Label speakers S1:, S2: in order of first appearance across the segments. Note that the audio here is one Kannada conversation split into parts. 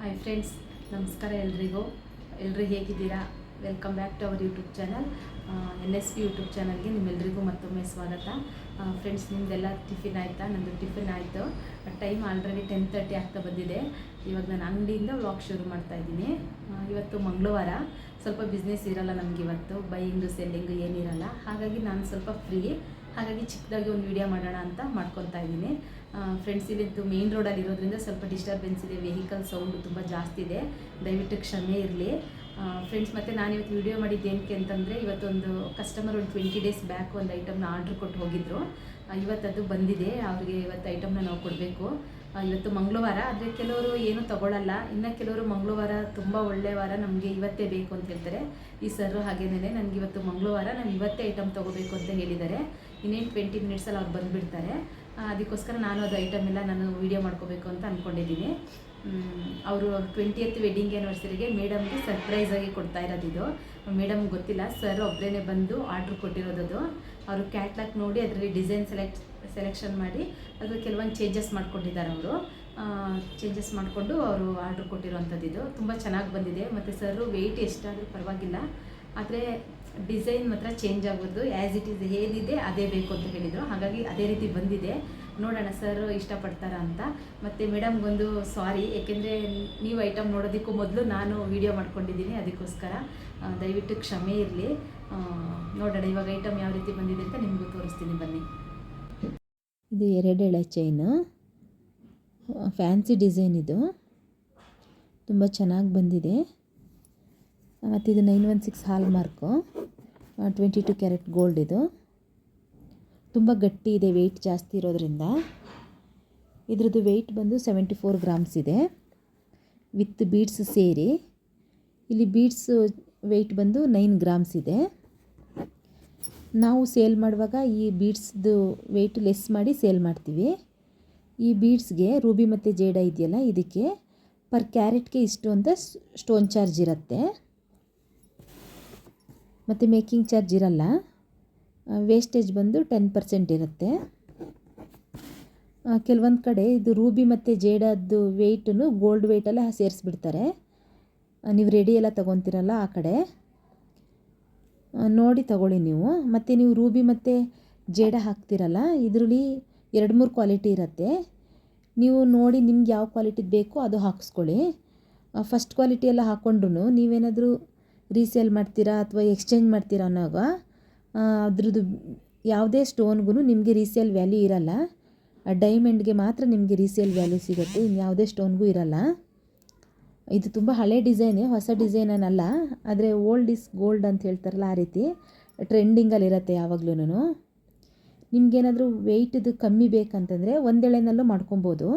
S1: ಹಾಯ್ ಫ್ರೆಂಡ್ಸ್ ನಮಸ್ಕಾರ ಎಲ್ರಿಗೂ. ಎಲ್ಲರೂ ಹೇಗಿದ್ದೀರಾ? Welcome back to our YouTube channel N S P YouTube ಚಾನಲ್ಗೆ ನಿಮ್ಮೆಲ್ಲರಿಗೂ ಮತ್ತೊಮ್ಮೆ ಸ್ವಾಗತ. ಫ್ರೆಂಡ್ಸ್ ನಿಮ್ಮದೆಲ್ಲ ಟಿಫಿನ್ ಆಯಿತಾ? ನಂದು ಟಿಫಿನ್ ಆಯಿತು. ಟೈಮ್ ಆಲ್ರೆಡಿ ಟೆನ್ ತರ್ಟಿ ಆಗ್ತಾ ಬಂದಿದೆ. ಇವಾಗ ನಾನು ಅಂಗಡಿಯಿಂದ ವ್ಲಾಗ್ ಶುರು ಮಾಡ್ತಾ ಇದ್ದೀನಿ. ಇವತ್ತು ಮಂಗಳವಾರ. ಸ್ವಲ್ಪ ಬಿಸ್ನೆಸ್ ಇರಲ್ಲ ನಮಗಿವತ್ತು ಬೈಯಿಂಗು ಸೆಲ್ಲಿಂಗು ಏನಿರಲ್ಲ. ಹಾಗಾಗಿ ನಾನು ಸ್ವಲ್ಪ ಫ್ರೀ ಹಾಗಾಗಿ ಚಿಕ್ಕದಾಗಿ ಒಂದು ವಿಡಿಯೋ ಮಾಡೋಣ ಅಂತ ಮಾಡ್ಕೊತಾ ಇದ್ದೀನಿ. ಫ್ರೆಂಡ್ಸ್ ಇಲ್ಲಿದ್ದು ಮೇನ್ ರೋಡಲ್ಲಿ ಇರೋದ್ರಿಂದ ಸ್ವಲ್ಪ ಡಿಸ್ಟರ್ಬೆನ್ಸ್ ಇದೆ ವೆಹಿಕಲ್ ಸೌಂಡು ತುಂಬ ಜಾಸ್ತಿ ಇದೆ. ದಯವಿಟ್ಟು ಕ್ಷಮೆ ಇರಲಿ. ಫ್ರೆಂಡ್ಸ್ ಮತ್ತು ನಾನು ಇವತ್ತು ವಿಡಿಯೋ ಮಾಡಿದ್ದು ಏನಕ್ಕೆ ಅಂತಂದರೆ, ಇವತ್ತೊಂದು ಕಸ್ಟಮರ್ ಒಂದು ಟ್ವೆಂಟಿ ಡೇಸ್ ಬ್ಯಾಕ್ ಒಂದು ಐಟಮ್ನ ಆರ್ಡ್ರ್ ಕೊಟ್ಟು ಹೋಗಿದ್ದರು ಇವತ್ತು ಇವತ್ತದು ಬಂದಿದೆ. ಅವ್ರಿಗೆ ಇವತ್ತು ಐಟಮ್ನ ನಾವು ಕೊಡಬೇಕು. ಇವತ್ತು ಮಂಗಳವಾರ, ಆದರೆ ಕೆಲವರು ಏನು ತಗೊಳ್ಳಲ್ಲ ಇನ್ನು ಕೆಲವರು ಮಂಗಳವಾರ ತುಂಬ ಒಳ್ಳೆಯ ವಾರ ನಮಗೆ ಇವತ್ತೇ ಬೇಕು ಅಂತ ಹೇಳ್ತಾರೆ. ಈ ಸರ್ ಹಾಗೇನೇ ನನಗೆ ಇವತ್ತು ಮಂಗಳವಾರ, ನಾನು ಇವತ್ತೇ ಐಟಮ್ ತೊಗೋಬೇಕು ಅಂತ ಹೇಳಿದ್ದಾರೆ. ಇನ್ನೇನು ಟ್ವೆಂಟಿ ಮಿನಿಟ್ಸಲ್ಲಿ ಅವ್ರು ಬಂದುಬಿಡ್ತಾರೆ. ಅದಕ್ಕೋಸ್ಕರ ನಾನು ಅದು ಐಟಮ್ ಎಲ್ಲ ನಾನು ವೀಡಿಯೋ ಮಾಡ್ಕೋಬೇಕು ಅಂತ ಅಂದ್ಕೊಂಡಿದ್ದೀನಿ ಅವರು ಟ್ವೆಂಟಿಯತ್ ವೆಡ್ಡಿಂಗ್ ಆ್ಯನಿವರ್ಸರಿಗೆ ಮೇಡಮ್ಗೆ ಸರ್ಪ್ರೈಸ್ ಆಗಿ ಕೊಡ್ತಾ ಇರೋದಿದು ಮೇಡಮ್ ಗೊತ್ತಿಲ್ಲ ಸರ್ ಒಬ್ಬರೇ ಬಂದು ಆರ್ಡ್ರ್ ಕೊಟ್ಟಿರೋದದು ಅವರು ಕ್ಯಾಟ್ಲಾಗ್ ನೋಡಿ ಅದರಲ್ಲಿ ಡಿಸೈನ್ ಸೆಲೆಕ್ಟ್ ಸೆಲೆಕ್ಷನ್ ಮಾಡಿ ಅದ್ರ ಕೆಲವೊಂದು ಚೇಂಜಸ್ ಮಾಡ್ಕೊಂಡಿದ್ದಾರೆ ಅವರು. ಚೇಂಜಸ್ ಮಾಡಿಕೊಂಡು ಅವರು ಆರ್ಡ್ರ್ ಕೊಟ್ಟಿರೋವಂಥದ್ದು ತುಂಬ ಚೆನ್ನಾಗಿ ಬಂದಿದೆ. ಮತ್ತು ಸರ್ ವೆಯ್ಟ್ ಎಷ್ಟಾದರೂ ಪರವಾಗಿಲ್ಲ. ಆದರೆ ಡಿಸೈನ್ ಮಾತ್ರ ಚೇಂಜ್ ಆಗೋದು. ಆ್ಯಸ್ ಇಟ್ ಈಸ್ ಏನಿದೆ, ಅದೇ ಬೇಕು ಅಂತ ಹೇಳಿದರು. ಹಾಗಾಗಿ ಅದೇ ರೀತಿ ಬಂದಿದೆ. ನೋಡೋಣ ಸರ್ ಇಷ್ಟಪಡ್ತಾರ ಅಂತ. ಮತ್ತು ಮೇಡಮ್ಗೊಂದು ಸಾರಿ ಏಕೆಂದರೆ ನೀವು ಐಟಮ್ ನೋಡೋದಕ್ಕೂ ಮೊದಲು ನಾನು ವಿಡಿಯೋ ಮಾಡ್ಕೊಂಡಿದ್ದೀನಿ, ಅದಕ್ಕೋಸ್ಕರ ದಯವಿಟ್ಟು ಕ್ಷಮೆ ಇರಲಿ. ನೋಡೋಣ ಇವಾಗ ಐಟಮ್ ಯಾವ ರೀತಿ ಬಂದಿದೆ ಅಂತ ನಿಮಗೂ ತೋರಿಸ್ತೀನಿ, ಬನ್ನಿ.
S2: ಇದು ಎರಡೆಳೆ ಚೈನು ಫ್ಯಾನ್ಸಿ ಡಿಸೈನ್ ಇದು. ತುಂಬ ಚೆನ್ನಾಗಿ ಬಂದಿದೆ. ಮತ್ತು ಇದು nine one six hallmark twenty two carat gold ಇದು. ತುಂಬ ಗಟ್ಟಿ ಇದೆ ವೆಯ್ಟ್ ಜಾಸ್ತಿ ಇರೋದರಿಂದ. ಇದ್ರದ್ದು ವೆಯ್ಟ್ ಬಂದು ಸೆವೆಂಟಿ ಫೋರ್ ಗ್ರಾಮ್ಸ್ ಇದೆ. ವಿತ್ ಬೀಡ್ಸ್ ಸೇರಿ. ಇಲ್ಲಿ ಬೀಡ್ಸ್ ವೆಯ್ಟ್ ಬಂದು ನೈನ್ ಗ್ರಾಮ್ಸ್ ಇದೆ. ನಾವು ಸೇಲ್ ಮಾಡುವಾಗ ಈ ಬೀಡ್ಸ್ದು ವೆಯ್ಟ್ ಲೆಸ್ ಮಾಡಿ ಸೇಲ್ ಮಾಡ್ತೀವಿ. ಈ ಬೀಡ್ಸ್ಗೆ ರೂಬಿ ಮತ್ತು ಜೇಡ ಇದೆಯಲ್ಲ, ಇದಕ್ಕೆ ಪರ್ ಕ್ಯಾರೆಟ್ಗೆ ಇಷ್ಟು ಅಂತ ಸ್ಟೋನ್ ಚಾರ್ಜ್ ಇರುತ್ತೆ. ಮತ್ತು ಮೇಕಿಂಗ್ ಚಾರ್ಜ್ ಇರಲ್ಲ. ವೇಸ್ಟೇಜ್ ಬಂದು ಟೆನ್ ಪರ್ಸೆಂಟ್ ಇರುತ್ತೆ. ಕೆಲವೊಂದು ಕಡೆ ಇದು ರೂಬಿ ಮತ್ತು ಜೇಡದ್ದು ವೆಯ್ಟನ್ನು ಗೋಲ್ಡ್ ವೆಯ್ಟೆಲ್ಲ ಸೇರಿಸ್ಬಿಡ್ತಾರೆ. ನೀವು ರೆಡಿ ಎಲ್ಲ ತೊಗೊತೀರಲ್ಲ ಆ ಕಡೆ. ನೋಡಿ ತಗೊಳ್ಳಿ ನೀವು. ಮತ್ತು ನೀವು ರೂಬಿ ಮತ್ತು ಜೇಡ ಹಾಕ್ತಿರಲ್ಲ, ಇದರಲ್ಲಿ ಎರಡು ಮೂರು ಕ್ವಾಲಿಟಿ ಇರುತ್ತೆ. ನೀವು ನೋಡಿ ನಿಮ್ಗೆ ಯಾವ ಕ್ವಾಲಿಟಿದು ಬೇಕೋ ಅದು ಹಾಕಿಸ್ಕೊಳ್ಳಿ. ಫಸ್ಟ್ ಕ್ವಾಲಿಟಿ ಎಲ್ಲ ಹಾಕ್ಕೊಂಡ್ರು ನೀವೇನಾದರೂ ರೀಸೇಲ್ ಮಾಡ್ತೀರಾ ಅಥವಾ ಎಕ್ಸ್ಚೇಂಜ್ ಮಾಡ್ತೀರಾ ಅನ್ನೋವಾಗ ಅದ್ರದ್ದು ಯಾವುದೇ ಸ್ಟೋನ್ಗೂ ನಿಮಗೆ ರೀಸೇಲ್ ವ್ಯಾಲ್ಯೂ ಇರಲ್ಲ. ಡೈಮಂಡ್ಗೆ ಮಾತ್ರ ನಿಮಗೆ ರೀಸೇಲ್ ವ್ಯಾಲ್ಯೂ ಸಿಗುತ್ತೆ ಇನ್ನು ಯಾವುದೇ ಸ್ಟೋನ್ಗೂ ಇರಲ್ಲ. ಇದು ತುಂಬ ಹಳೆ ಡಿಸೈನೇ ಹೊಸ ಡಿಸೈನ್ ಅಲ್ಲ ಆದರೆ ಓಲ್ಡ್ ಇಸ್ ಗೋಲ್ಡ್ ಅಂತ ಹೇಳ್ತಾರಲ್ಲ ಆ ರೀತಿ ಟ್ರೆಂಡಿಂಗಲ್ಲಿ ಇರುತ್ತೆ ಯಾವಾಗ್ಲೂ ನಿಮಗೇನಾದರೂ ವೆಯ್ಟದು ಕಮ್ಮಿ ಬೇಕಂತಂದರೆ ಒಂದೆಳೆನಲ್ಲೂ ಮಾಡ್ಕೊಬೋದು.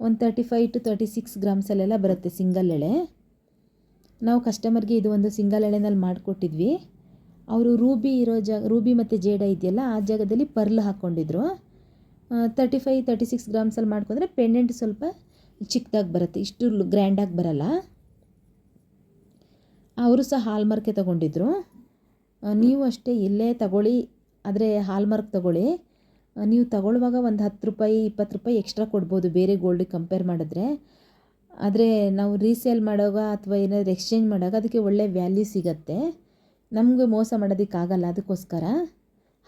S2: ಒಂದು thirty five to thirty six ಗ್ರಾಮ್ಸಲ್ಲೆಲ್ಲ ಬರುತ್ತೆ ಸಿಂಗಲ್ ಎಳೆ. ನಾವು ಕಸ್ಟಮರ್ಗೆ ಇದು ಒಂದು ಸಿಂಗಲ್ ಎಳೆನಲ್ಲಿ ಮಾಡಿಕೊಟ್ಟಿದ್ವಿ. ಅವರು ರೂಬಿ ಇರೋ ಜಾಗ ರೂಬಿ ಮತ್ತು ಜೇಡ ಇದೆಯಲ್ಲ, ಆ ಜಾಗದಲ್ಲಿ ಪರ್ಲ್ ಹಾಕ್ಕೊಂಡಿದ್ರು. ತರ್ಟಿ ಫೈವ್ ತರ್ಟಿ ಸಿಕ್ಸ್ ಗ್ರಾಮ್ಸಲ್ಲಿ ಮಾಡ್ಕೊಂಡ್ರೆ ಪೆಂಡೆಂಟ್ ಸ್ವಲ್ಪ ಚಿಕ್ಕದಾಗಿ ಬರುತ್ತೆ, ಇಷ್ಟು ಗ್ರ್ಯಾಂಡಾಗಿ ಬರಲ್ಲ. ಅವರು ಸಹ ಹಾಲ್ಮಾರ್ಕೆ ತೊಗೊಂಡಿದ್ರು. ನೀವು ಅಷ್ಟೇ ಇಲ್ಲೇ ತಗೊಳ್ಳಿ, ಆದರೆ ಹಾಲ್ಮಾರ್ಕ್ ತೊಗೊಳ್ಳಿ. ನೀವು ತಗೊಳ್ಳುವಾಗ ಒಂದು ಹತ್ತು ರೂಪಾಯಿ, ಇಪ್ಪತ್ತು ರೂಪಾಯಿ ಎಕ್ಸ್ಟ್ರಾ ಕೊಡ್ಬೋದು, ಬೇರೆ ಗೋಲ್ಡಿಗೆ ಕಂಪೇರ್ ಮಾಡಿದ್ರೆ. ಆದರೆ ನಾವು ರೀಸೇಲ್ ಮಾಡೋವಾಗ ಅಥವಾ ಏನಾದರೂ ಎಕ್ಸ್ಚೇಂಜ್ ಮಾಡುವಾಗ ಅದಕ್ಕೆ ಒಳ್ಳೆ ವ್ಯಾಲ್ಯೂ ಸಿಗತ್ತೆ. ನಮಗೆ ಮೋಸ ಮಾಡೋದಕ್ಕಾಗಲ್ಲ, ಅದಕ್ಕೋಸ್ಕರ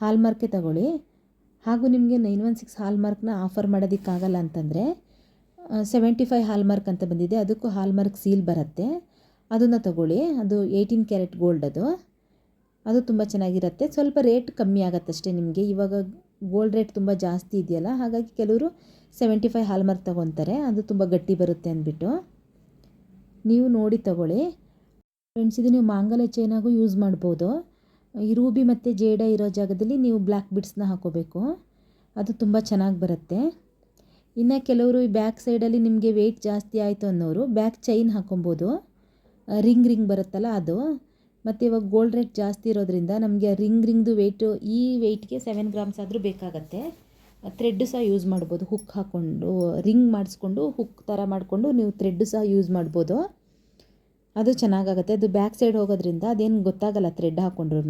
S2: ಹಾಲ್ಮಾರ್ಕೇ ತಗೊಳ್ಳಿ. ಹಾಗೂ ನಿಮಗೆ ನೈನ್ ಒನ್ ಸಿಕ್ಸ್ ಹಾಲ್ಮಾರ್ಕ್ನ ಆಫರ್ ಮಾಡೋದಕ್ಕಾಗಲ್ಲ ಅಂತಂದರೆ ಸೆವೆಂಟಿ ಫೈವ್ ಹಾಲ್ಮಾರ್ಕ್ ಅಂತ ಬಂದಿದೆ, ಅದಕ್ಕೂ ಹಾಲ್ಮಾರ್ಕ್ ಸೀಲ್ ಬರುತ್ತೆ. ಅದನ್ನು ತಗೊಳ್ಳಿ, ಅದು ಏಯ್ಟೀನ್ ಕ್ಯಾರೆಟ್ ಗೋಲ್ಡ್ ಅದು. ಅದು ತುಂಬ ಚೆನ್ನಾಗಿರುತ್ತೆ. ಸ್ವಲ್ಪ ರೇಟ್ ಕಮ್ಮಿ ಆಗುತ್ತೆ ಅಷ್ಟೇ ನಿಮಗೆ. ಇವಾಗ ಗೋಲ್ಡ್ ರೇಟ್ ತುಂಬ ಜಾಸ್ತಿ ಇದೆಯಲ್ಲ, ಹಾಗಾಗಿ ಕೆಲವರು ಸೆವೆಂಟಿ ಫೈವ್ ಹಾಲ್ಮಾರ್ಕ್ ತೊಗೊತಾರೆ. ಅದು ತುಂಬ ಗಟ್ಟಿ ಬರುತ್ತೆ ಅಂದ್ಬಿಟ್ಟು. ನೀವು ನೋಡಿ ತಗೊಳ್ಳಿ. ಫ್ರೆಂಡ್ಸ್ ಇದು ನೀವು ಮಾಂಗಲ್ಯ ಚೈನಾಗೂ ಯೂಸ್ ಮಾಡ್ಬೋದು. ಈ ರೂಬಿ ಮತ್ತು ಜೇಡ ಇರೋ ಜಾಗದಲ್ಲಿ ನೀವು ಬ್ಲ್ಯಾಕ್ ಬಿಡ್ಸ್ನ ಹಾಕೋಬೇಕು. ಅದು ತುಂಬ ಚೆನ್ನಾಗಿ ಬರುತ್ತೆ. ಇನ್ನು ಕೆಲವರು ಈ ಬ್ಯಾಕ್ ಸೈಡಲ್ಲಿ ನಿಮಗೆ ವೆಯ್ಟ್ ಜಾಸ್ತಿ ಆಯಿತು ಅನ್ನೋರು ಬ್ಯಾಕ್ ಚೈನ್ ಹಾಕೊಬೋದು. ರಿಂಗ್ ರಿಂಗ್ ಬರುತ್ತಲ್ಲ ಅದು. ಮತ್ತು ಇವಾಗ ಗೋಲ್ಡ್ ರೇಟ್ ಜಾಸ್ತಿ ಇರೋದ್ರಿಂದ ನಮಗೆ ರಿಂಗ್ ರಿಂಗ್ದು ವೆಯ್ಟು ಈ ವೆಯ್ಟ್ಗೆ ಸೆವೆನ್ ಗ್ರಾಮ್ಸ್ ಆದರೂ ಬೇಕಾಗತ್ತೆ. ಥ್ರೆಡ್ ಸಹ ಯೂಸ್ ಮಾಡ್ಬೋದು. ಹುಕ್ ಹಾಕ್ಕೊಂಡು ರಿಂಗ್ ಮಾಡಿಸ್ಕೊಂಡು ಹುಕ್ ಥರ ಮಾಡಿಕೊಂಡು ನೀವು ಥ್ರೆಡ್ ಸಹ ಯೂಸ್ ಮಾಡ್ಬೋದು. ಅದು ಚೆನ್ನಾಗಾಗುತ್ತೆ. ಅದು ಬ್ಯಾಕ್ ಸೈಡ್ ಹೋಗೋದ್ರಿಂದ ಅದೇನು ಗೊತ್ತಾಗಲ್ಲ ಥ್ರೆಡ್ ಹಾಕ್ಕೊಂಡ್ರು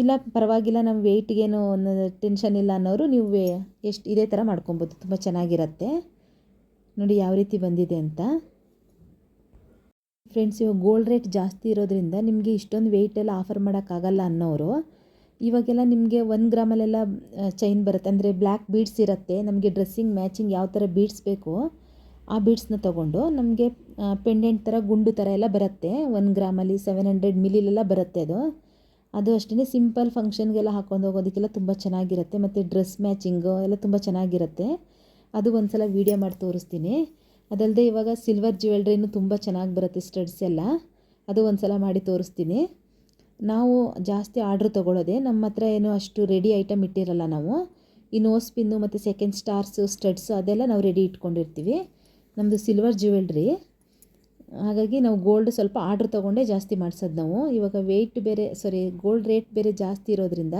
S2: ಇಲ್ಲ, ಪರವಾಗಿಲ್ಲ ನಮ್ಮ ವೆಯ್ಟ್ಗೇನು ಟೆನ್ಷನ್ ಇಲ್ಲ ಅನ್ನೋರು ನೀವು ಎಷ್ಟು ಇದೇ ಥರ ಮಾಡ್ಕೊಬೋದು. ತುಂಬ ಚೆನ್ನಾಗಿರುತ್ತೆ. ನೋಡಿ ಯಾವ ರೀತಿ ಬಂದಿದೆ ಅಂತ. ಫ್ರೆಂಡ್ಸ್ ಇವಾಗ ಗೋಲ್ಡ್ ರೇಟ್ ಜಾಸ್ತಿ ಇರೋದ್ರಿಂದ ನಿಮಗೆ ಇಷ್ಟೊಂದು ವೆಯ್ಟ್ ಎಲ್ಲ ಆಫರ್ ಮಾಡೋಕ್ಕಾಗಲ್ಲ ಅನ್ನೋರು. ಇವಾಗೆಲ್ಲ ನಿಮಗೆ ಒಂದು ಗ್ರಾಮಲ್ಲೆಲ್ಲ ಚೈನ್ ಬರುತ್ತೆ. ಅಂದರೆ ಬ್ಲ್ಯಾಕ್ ಬೀಡ್ಸ್ ಇರುತ್ತೆ. ನಮಗೆ ಡ್ರೆಸ್ಸಿಂಗ್ ಮ್ಯಾಚಿಂಗ್ ಯಾವ ಥರ ಬೀಡ್ಸ್ ಬೇಕು. ಆ ಬೀಡ್ಸ್ನ ತೊಗೊಂಡು ನಮಗೆ ಪೆಂಡೆಂಟ್ ಥರ ಗುಂಡು ಥರ ಎಲ್ಲ ಬರುತ್ತೆ. ಒನ್ ಗ್ರಾಮಲ್ಲಿ ಸೆವೆನ್ ಹಂಡ್ರೆಡ್ ಮಿಲಿಲೆಲ್ಲ ಬರುತ್ತೆ ಅದು. ಅದು ಅಷ್ಟೇ ಸಿಂಪಲ್ ಫಂಕ್ಷನ್ಗೆಲ್ಲ ಹಾಕೊಂಡು ಹೋಗೋದಕ್ಕೆಲ್ಲ ತುಂಬ ಚೆನ್ನಾಗಿರುತ್ತೆ. ಮತ್ತು ಡ್ರೆಸ್ ಮ್ಯಾಚಿಂಗು ಎಲ್ಲ ತುಂಬ ಚೆನ್ನಾಗಿರುತ್ತೆ. ಅದು ಒಂದು ಸಲ ವೀಡಿಯೋ ಮಾಡಿ ತೋರಿಸ್ತೀನಿ. ಅದಲ್ಲದೆ ಇವಾಗ ಸಿಲ್ವರ್ ಜ್ಯುವೆಲ್ರಿನೂ ತುಂಬ ಚೆನ್ನಾಗಿ ಬರುತ್ತೆ ಸ್ಟಡ್ಸ್ ಎಲ್ಲ. ಅದು ಒಂದು ಸಲ ಮಾಡಿ ತೋರಿಸ್ತೀನಿ. ನಾವು ಜಾಸ್ತಿ ಆರ್ಡ್ರ್ ತೊಗೊಳ್ಳೋದೆ ನಮ್ಮ ಹತ್ರ ಏನು ಅಷ್ಟು ರೆಡಿ ಐಟಮ್ ಇಟ್ಟಿರಲ್ಲ ನಾವು. ಈ ನೋಸ್ ಪಿನ್ನು ಮತ್ತು ಸೆಕೆಂಡ್ ಸ್ಟಾರ್ಸು ಸ್ಟಡ್ಸು ಅದೆಲ್ಲ ನಾವು ರೆಡಿ ಇಟ್ಕೊಂಡಿರ್ತೀವಿ. ನಮ್ಮದು ಸಿಲ್ವರ್ ಜ್ಯುವೆಲ್ರಿ ಹಾಗಾಗಿ ನಾವು ಗೋಲ್ಡ್ ಸ್ವಲ್ಪ ಆರ್ಡ್ರ್ ತೊಗೊಂಡೇ ಜಾಸ್ತಿ ಮಾಡಿಸೋದು ನಾವು. ಇವಾಗ ವೆಯ್ಟ್ ಬೇರೆ ಸಾರಿ ಗೋಲ್ಡ್ ರೇಟ್ ಬೇರೆ ಜಾಸ್ತಿ ಇರೋದ್ರಿಂದ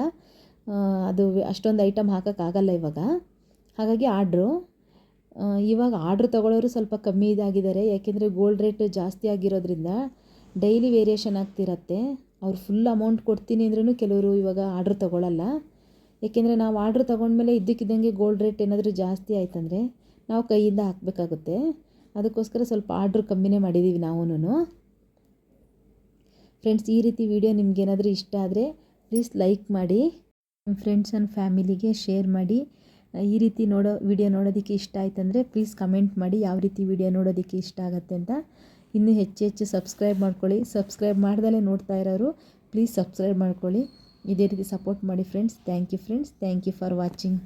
S2: ಅದು ಅಷ್ಟೊಂದು ಐಟಮ್ ಹಾಕೋಕ್ಕಾಗಲ್ಲ ಇವಾಗ. ಹಾಗಾಗಿ ಆರ್ಡ್ರು ಇವಾಗ ಆರ್ಡ್ರ್ ತೊಗೊಳ್ಳೋರು ಸ್ವಲ್ಪ ಕಮ್ಮಿ ಇದಾಗಿದ್ದಾರೆ. ಯಾಕೆಂದರೆ ಗೋಲ್ಡ್ ರೇಟ್ ಜಾಸ್ತಿ ಆಗಿರೋದ್ರಿಂದ ಡೈಲಿ ವೇರಿಯೇಷನ್ ಆಗ್ತಿರತ್ತೆ. ಅವ್ರು ಫುಲ್ ಅಮೌಂಟ್ ಕೊಡ್ತೀನಿ ಅಂದ್ರೂ ಕೆಲವರು ಇವಾಗ ಆರ್ಡ್ರ್ ತೊಗೊಳ್ಳಲ್ಲ ಏಕೆಂದರೆ ನಾವು ಆರ್ಡ್ರ್ ತೊಗೊಂಡ್ಮೇಲೆ ಇದ್ದಕ್ಕಿದ್ದಂಗೆ ಗೋಲ್ಡ್ ರೇಟ್ ಏನಾದರೂ ಜಾಸ್ತಿ ಆಯ್ತಂದರೆ ನಾವು ಕೈಯಿಂದ ಹಾಕಬೇಕಾಗುತ್ತೆ. ಅದಕ್ಕೋಸ್ಕರ ಸ್ವಲ್ಪ ಆರ್ಡ್ರ್ ಕಮ್ಮಿನೇ ಮಾಡಿದ್ದೀವಿ ನಾವೂ ಫ್ರೆಂಡ್ಸ್, ಈ ರೀತಿ ವಿಡಿಯೋ ನಿಮಗೇನಾದರೂ ಇಷ್ಟ ಆದರೆ ಪ್ಲೀಸ್ ಲೈಕ್ ಮಾಡಿ, ನಿಮ್ಮ ಫ್ರೆಂಡ್ಸ್ ಆ್ಯಂಡ್ ಫ್ಯಾಮಿಲಿಗೆ ಶೇರ್ ಮಾಡಿ. ಈ ರೀತಿ ನೋಡೋ ವಿಡಿಯೋ ನೋಡೋದಕ್ಕೆ ಇಷ್ಟ ಆಯ್ತಂದರೆ ಪ್ಲೀಸ್ ಕಮೆಂಟ್ ಮಾಡಿ ಯಾವ ರೀತಿ ವಿಡಿಯೋ ನೋಡೋದಕ್ಕೆ ಇಷ್ಟ ಆಗುತ್ತೆ ಅಂತ. ಇನ್ನೂ ಹೆಚ್ಚು ಹೆಚ್ಚು ಸಬ್ಸ್ಕ್ರೈಬ್ ಮಾಡ್ಕೊಳ್ಳಿ. ಸಬ್ಸ್ಕ್ರೈಬ್ ಮಾಡ್ದಲೇ ನೋಡ್ತಾ ಇರೋರು ಪ್ಲೀಸ್ ಸಬ್ಸ್ಕ್ರೈಬ್ ಮಾಡ್ಕೊಳ್ಳಿ. ಇದೇ ರೀತಿ ಸಪೋರ್ಟ್ ಮಾಡಿ friends. Thank you friends. Thank you for watching.